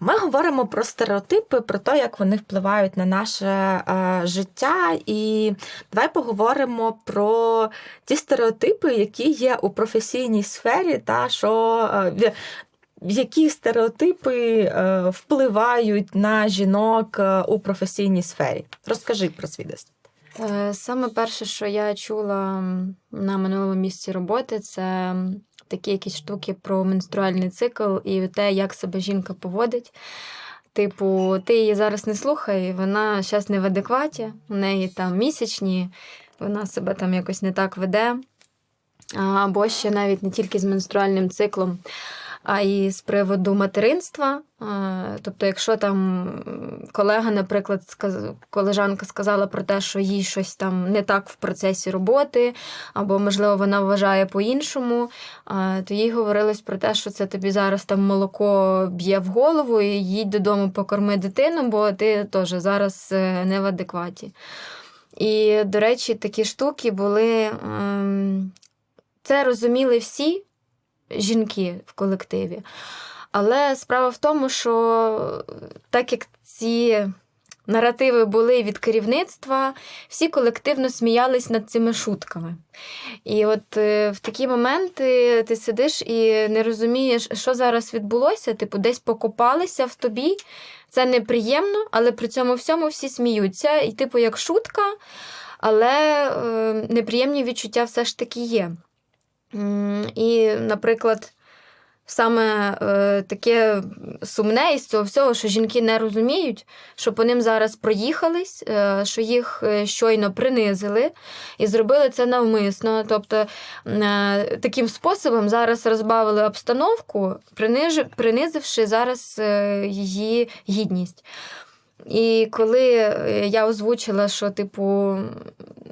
Ми говоримо про стереотипи, про те, як вони впливають на наше е, життя. І давай поговоримо про ті стереотипи, які є у професійній сфері, та що е, які стереотипи е, впливають на жінок е, у професійній сфері. Розкажи про свій досвід. Е, Саме перше, що я чула на минулому місці роботи, це такі якісь штуки про менструальний цикл і те, як себе жінка поводить. Типу, ти її зараз не слухай, вона зараз не в адекваті, у неї там місячні, вона себе там якось не так веде. Або ще навіть не тільки з менструальним циклом, а й з приводу материнства. Тобто, якщо там колега, наприклад, колежанка сказала про те, що їй щось там не так в процесі роботи, або, можливо, вона вважає по-іншому, то їй говорилось про те, що це тобі зараз там молоко б'є в голову, і їдь додому покорми дитину, бо ти теж зараз е, не в адекваті. І, до речі, такі штуки були. ем, Це розуміли всі жінки в колективі. Але справа в тому, що так як ці наративи були від керівництва, всі колективно сміялись над цими шутками. І от е, в такі моменти ти сидиш і не розумієш, що зараз відбулося, типу, десь покопалися в тобі. Це неприємно, але при цьому всьому всі сміються. І, типу, як шутка, але е, неприємні відчуття все ж таки є. І, наприклад, саме е, таке сумне із цього всього, що жінки не розуміють, що по ним зараз проїхались, е, що їх е, щойно принизили і зробили це навмисно. Тобто е, таким способом зараз розбавили обстановку, приниж- принизивши зараз е, її гідність. І коли е, я озвучила, що, типу,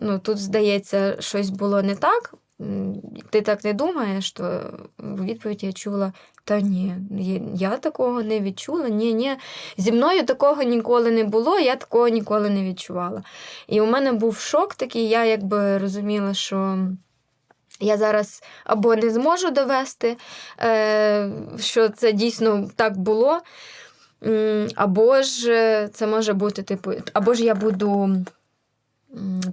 ну, тут, здається, щось було не так, ти так не думаєш, то в відповідь я чула: та ні, я- такого не відчула. Ні, ні. Зі мною такого ніколи не було, я такого ніколи не відчувала. І у мене був шок такий, я якби розуміла, що. Я зараз або не зможу довести, е, що це дійсно так було, або ж е, це може бути, типу, або ж я буду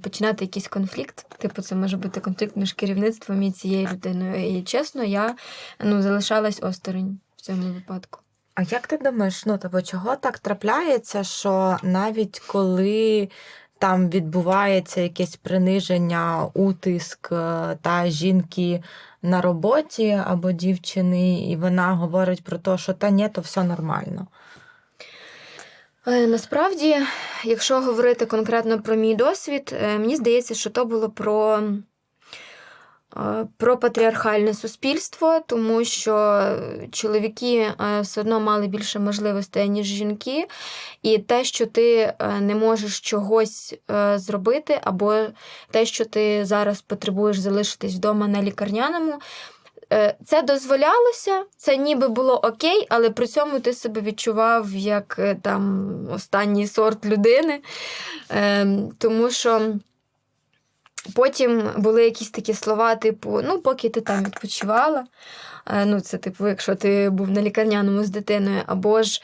починати якийсь конфлікт. Типу, це може бути конфлікт між керівництвом і цією людиною. І чесно, я ну, залишалась осторонь в цьому випадку. А як ти думаєш, ну тобто, чого так трапляється, що навіть коли там відбувається якесь приниження, утиск е, та жінки на роботі або дівчини, і вона говорить про те, що та ні, то все нормально. Е, Насправді, якщо говорити конкретно про мій досвід, е, мені здається, що то було про, е, про патріархальне суспільство, тому що чоловіки все одно мали більше можливостей, ніж жінки, і те, що ти не можеш чогось зробити, або те, що ти зараз потребуєш залишитись вдома на лікарняному. Е, Це дозволялося, це ніби було окей, але при цьому ти себе відчував як е, там останній сорт людини. Ем, Тому що потім були якісь такі слова, типу, ну, поки ти там відпочивала. е, Ну, це, типу, якщо ти був на лікарняному з дитиною, або ж.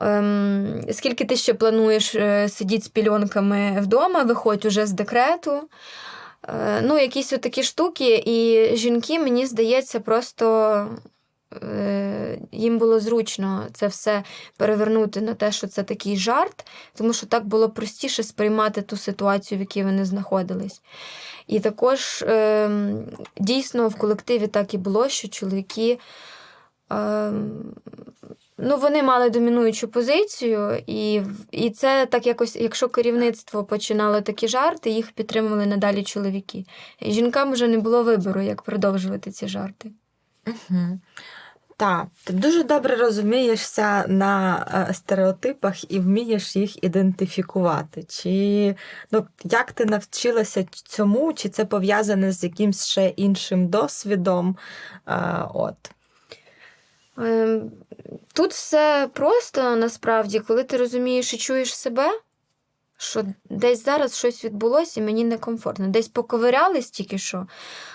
Ем, скільки ти ще плануєш сидіти з пільонками вдома, виходь уже з декрету. Е, Ну, якісь такі штуки, і жінки, мені здається, просто е, їм було зручно це все перевернути на те, що це такий жарт, тому що так було простіше сприймати ту ситуацію, в якій вони знаходились. І також е, дійсно в колективі так і було, що чоловіки. Ну, вони мали домінуючу позицію, і, і це так якось, якщо керівництво починало такі жарти, їх підтримували надалі чоловіки. І жінкам вже не було вибору, як продовжувати ці жарти. Угу. Так, ти дуже добре розумієшся на е, стереотипах і вмієш їх ідентифікувати. Чи ну, як ти навчилася цьому, чи це пов'язане з якимсь ще іншим досвідом? Е, от. Ем, Тут все просто насправді, коли ти розумієш і чуєш себе, що десь зараз щось відбулося і мені некомфортно. Десь поковирялись тільки що,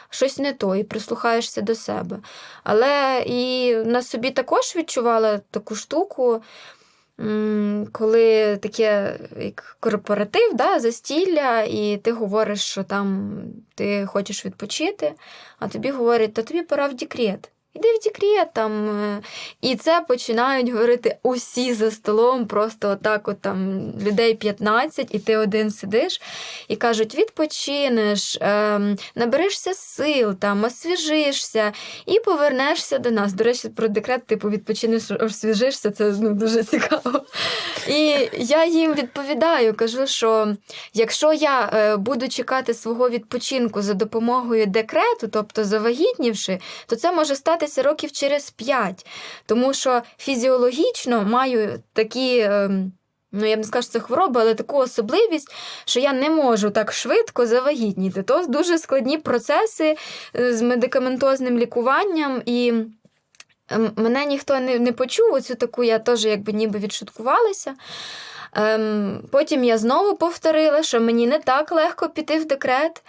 щось не то, і прислухаєшся до себе. Але і на собі також відчувала таку штуку. Коли таке як корпоратив, да, застілля, і ти говориш, що там ти хочеш відпочити, а тобі говорять, то тобі пора в декрет. Іди в декрет там. е, І це починають говорити усі за столом, просто отак, от там людей 15, і ти один сидиш, і кажуть: відпочинеш, ем, наберешся сил, там, освіжишся і повернешся до нас. До речі, про декрет, типу, відпочинеш, освіжишся, це ну, дуже цікаво. І я їм відповідаю, кажу, що якщо я е, буду чекати свого відпочинку за допомогою декрету, тобто завагітнівши, то це може статися років через 5. Тому що фізіологічно маю такі. ем, Ну, я б не скажу, що це хвороба, але таку особливість, що я не можу так швидко завагітніти. То дуже складні процеси е, з медикаментозним лікуванням, і ем, мене ніхто не, не почув. Оцю таку я теж якби ніби відшуткувалася. Ем, потім я знову повторила, що мені не так легко піти в декрет.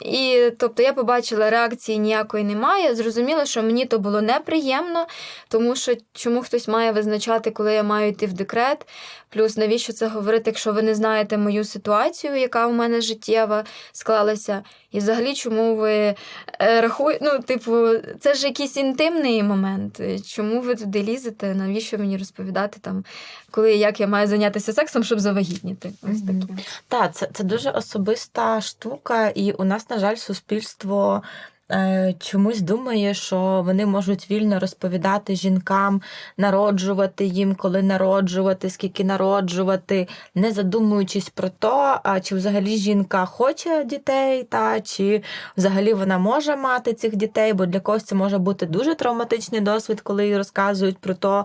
І тобто я побачила, реакції ніякої немає. Зрозуміла, що мені то було неприємно, тому що чому хтось має визначати, коли я маю йти в декрет. Плюс навіщо це говорити, якщо ви не знаєте мою ситуацію, яка в мене життєва склалася. І взагалі, чому ви рахуєте, ну, типу, це ж якийсь інтимний момент. Чому ви туди лізете? Навіщо мені розповідати там, коли і як я маю зайнятися сексом, щоб завагітніти? Ось Мгм. таке. Так, це, це дуже особиста штука, і у нас, на жаль, суспільство. Е, Чомусь думає, що вони можуть вільно розповідати жінкам, народжувати їм, коли народжувати, скільки народжувати, не задумуючись про те, чи взагалі жінка хоче дітей, та чи взагалі вона може мати цих дітей, бо для когось це може бути дуже травматичний досвід, коли їй розказують про те,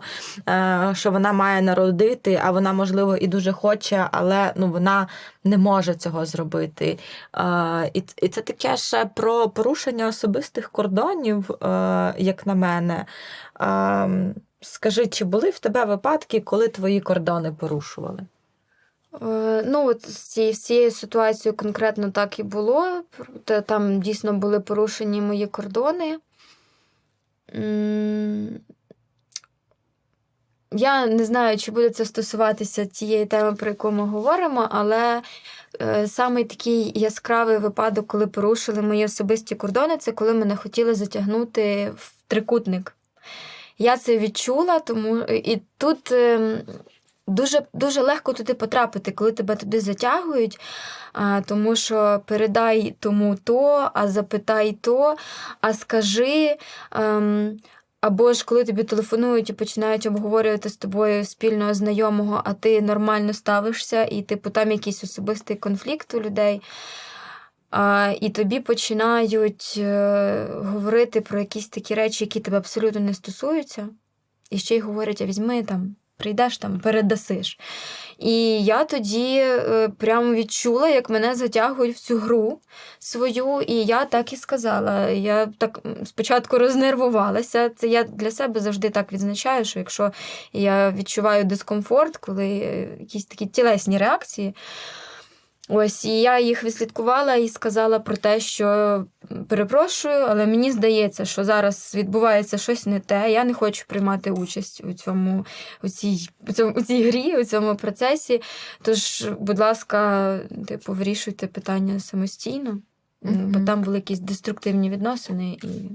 що вона має народити, а вона, можливо, і дуже хоче, але ну, вона не може цього зробити. Е, і це таке ще про порушення особистих кордонів, е, як на мене. Е, Скажи, чи були в тебе випадки, коли твої кордони порушували? Е, Ну, от з цією, ситуацією конкретно так і було. Там дійсно були порушені мої кордони. Я не знаю, чи буде це стосуватися тієї теми, про яку ми говоримо, але саме такий яскравий випадок, коли порушили мої особисті кордони, це коли мене хотіли затягнути в трикутник. Я це відчула, тому і тут. ем, Дуже, дуже легко туди потрапити, коли тебе туди затягують, тому що передай тому то, а запитай то, а скажи. Або ж коли тобі телефонують і починають обговорювати з тобою спільного знайомого, а ти нормально ставишся, і типу там якийсь особистий конфлікт у людей. А, і тобі починають е, говорити про якісь такі речі, які тебе абсолютно не стосуються. І ще й говорять: а візьми там, прийдеш там, передасиш. І я тоді е, прямо відчула, як мене затягують в цю гру свою, і я так і сказала. Я так спочатку рознервувалася. Це я для себе завжди так відзначаю, що якщо я відчуваю дискомфорт, коли е, якісь такі тілесні реакції. Ось, і я їх відслідкувала і сказала про те, що перепрошую, але мені здається, що зараз відбувається щось не те. Я не хочу приймати участь у цьому, у цій, у цьому, у цій грі, у цьому процесі. Тож, будь ласка, типу, вирішуйте питання самостійно, Мгм. бо там були якісь деструктивні відносини і.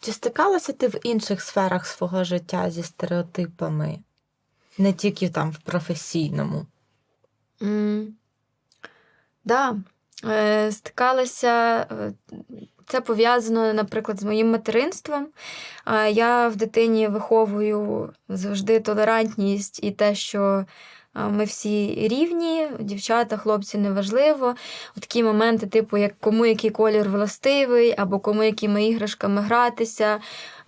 Чи стикалася ти в інших сферах свого життя зі стереотипами, не тільки там в професійному? Mm. Да, е, стикалася. е, Це пов'язано, наприклад, з моїм материнством. Я в дитині виховую завжди толерантність і те, що ми всі рівні, дівчата, хлопці неважливо. От такі моменти, типу, як кому який колір властивий, або кому якими іграшками гратися,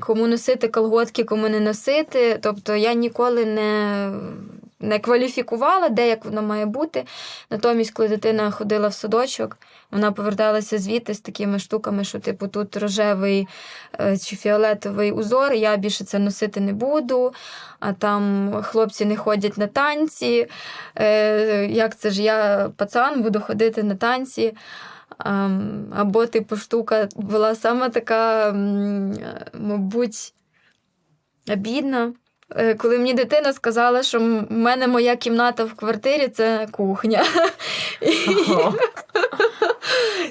кому носити колготки, кому не носити. Тобто я ніколи не не кваліфікувала, де як воно має бути. Натомість, коли дитина ходила в садочок, вона поверталася звідти з такими штуками, що, типу, тут рожевий е, чи фіолетовий узор, я більше це носити не буду. А там хлопці не ходять на танці. Е, Як це ж я пацан буду ходити на танці? Або, типу, штука була саме така, мабуть, бідна. Е, Коли мені дитина сказала, що в мене моя кімната в квартирі це кухня.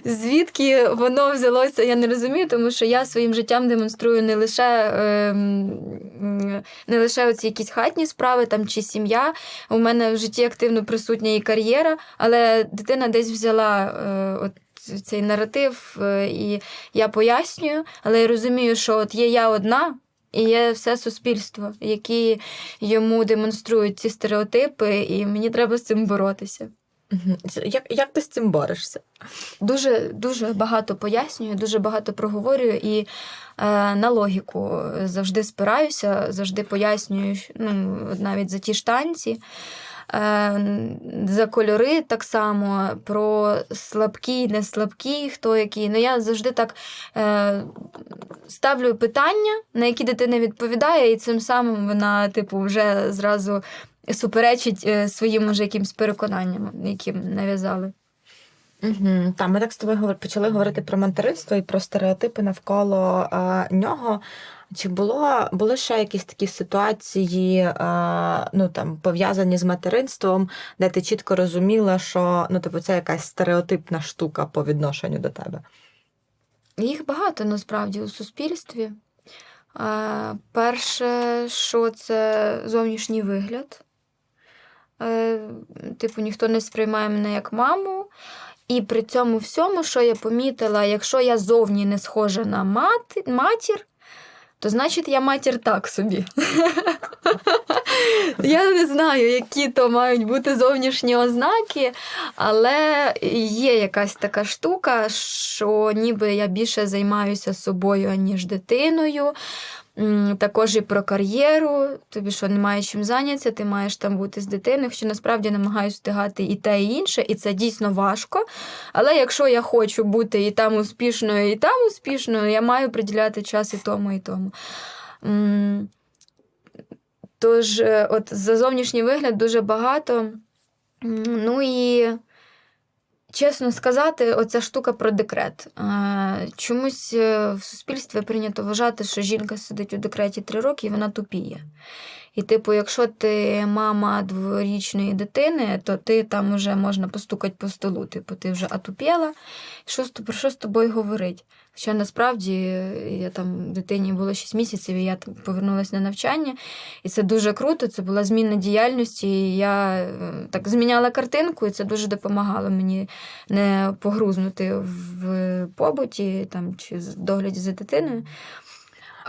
Звідки воно взялося, я не розумію, тому що я своїм життям демонструю не лише, ем, не лише оці якісь хатні справи там, чи сім'я. У мене в житті активно присутня і кар'єра, але дитина десь взяла е, от цей наратив, е, і я пояснюю, але я розумію, що от є я одна. І є все суспільство, які йому демонструють ці стереотипи, і мені треба з цим боротися. Як, як ти з цим борешся? Дуже дуже багато пояснюю, дуже багато проговорюю і е, на логіку завжди спираюся, завжди пояснюю, ну, навіть за ті ж танці. Е, за кольори так само, про слабкі, не слабкі, хто який. Ну, я завжди так е, ставлю питання, на які дитина відповідає, і цим самим вона, типу, вже зразу суперечить е, своїм уже якимсь переконанням, яким нав'язали. Угу. Та, ми так з тобою почали говорити про материнство і про стереотипи навколо е, нього. Чи було, були ще якісь такі ситуації, е, ну, там, пов'язані з материнством, де ти чітко розуміла, що ну, типу, це якась стереотипна штука по відношенню до тебе? Їх багато насправді у суспільстві. Е, Перше, що це зовнішній вигляд. Е, Типу, ніхто не сприймає мене як маму. І при цьому всьому, що я помітила, якщо я зовні не схожа на мати, матір, то значить я матір так собі. Я не знаю, які то мають бути зовнішні ознаки, але є якась така штука, що ніби я більше займаюся собою, аніж дитиною. Також і про кар'єру, тобі що немає чим зайнятися, ти маєш там бути з дитиною, що насправді намагаюся встигати і те, і інше, і це дійсно важко. Але якщо я хочу бути і там успішною, і там успішною, я маю приділяти час і тому, і тому. Тож, е, от за зовнішній вигляд дуже багато. Ну і чесно сказати, оця штука про декрет. Е, Чомусь е, в суспільстві прийнято вважати, що жінка сидить у декреті три роки і вона тупіє. І, типу, якщо ти мама дворічної дитини, то ти там вже можна постукати по столу. Типу, ти вже атупіла. Що, про що з тобою говорить? Хоча насправді я там дитині було 6 місяців, і я там повернулася на навчання, і це дуже круто. Це була зміна діяльності. І я е, так зміняла картинку, і це дуже допомагало мені не погрузнути в побуті там, чи в догляді за дитиною.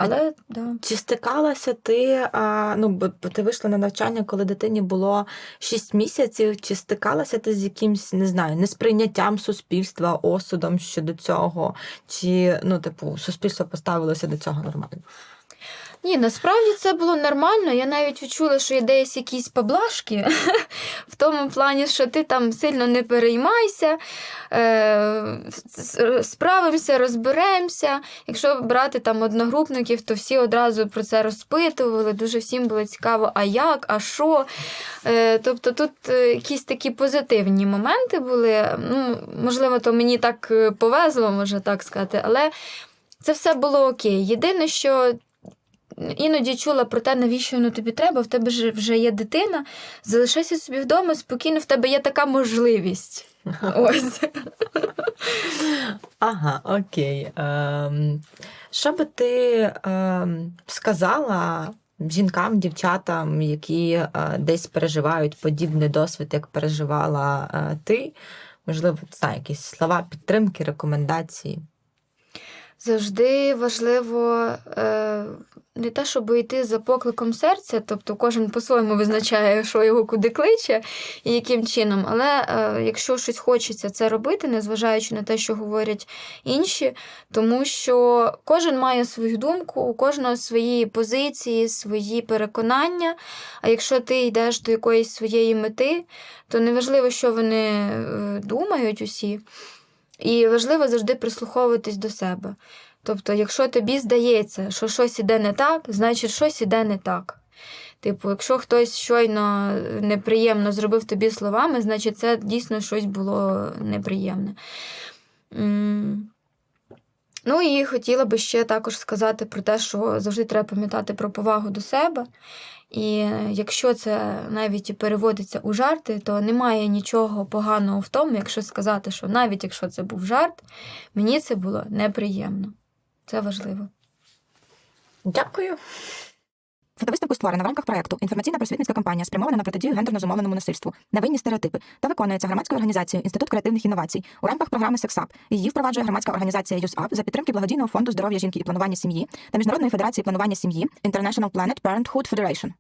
Але да. Чи стикалася ти, а, ну, бо ти вийшла на навчання, коли дитині було 6 місяців, чи стикалася ти з якимсь, не знаю, несприйняттям суспільства, осудом щодо цього, чи, ну, типу, суспільство поставилося до цього нормально? Ні, насправді це було нормально. Я навіть відчула, що є десь якісь поблажки в тому плані, що ти там сильно не переймайся, е, справимося, розберемося. Якщо брати там одногрупників, то всі одразу про це розпитували. Дуже всім було цікаво, а як, а що. Е, тобто тут е, якісь такі позитивні моменти були. Ну, можливо, то мені так повезло, можна так сказати, але це все було окей. Єдине, що іноді чула про те, навіщо воно тобі треба, в тебе ж вже є дитина, залишайся собі вдома, спокійно, в тебе є така можливість. Ось. Ага, окей. Ем, що би ти ем, сказала жінкам, дівчатам, які е, десь переживають подібний досвід, як переживала е, ти? Можливо, знаю, якісь слова підтримки, рекомендації. Завжди важливо е, не те, щоб йти за покликом серця, тобто кожен по-своєму визначає, що його куди кличе і яким чином. Але е, якщо щось хочеться це робити, незважаючи на те, що говорять інші, тому що кожен має свою думку, у кожного свої позиції, свої переконання. А якщо ти йдеш до якоїсь своєї мети, то неважливо, що вони е, думають усі. І важливо завжди прислуховуватись до себе. Тобто, якщо тобі здається, що щось іде не так, значить щось іде не так. Типу, якщо хтось щойно неприємно зробив тобі словами, значить це дійсно щось було неприємне. Ну і хотіла би ще також сказати про те, що завжди треба пам'ятати про повагу до себе. І якщо це навіть переводиться у жарти, то немає нічого поганого в тому, якщо сказати, що навіть якщо це був жарт, мені це було неприємно. Це важливо. Дякую. Фотовиставку створена в рамках проекту інформаційна просвітницька кампанія спрямована на протидію гендерно зумовленому насильству, невинні стереотипи та виконується громадською організацією Інститут креативних інновацій у рамках програми «Сексап». Її впроваджує громадська організація ЮСАП за підтримки благодійного фонду здоров'я жінки і планування сім'ї та Міжнародної федерації планування сім'ї International Planet Parenthood Federation.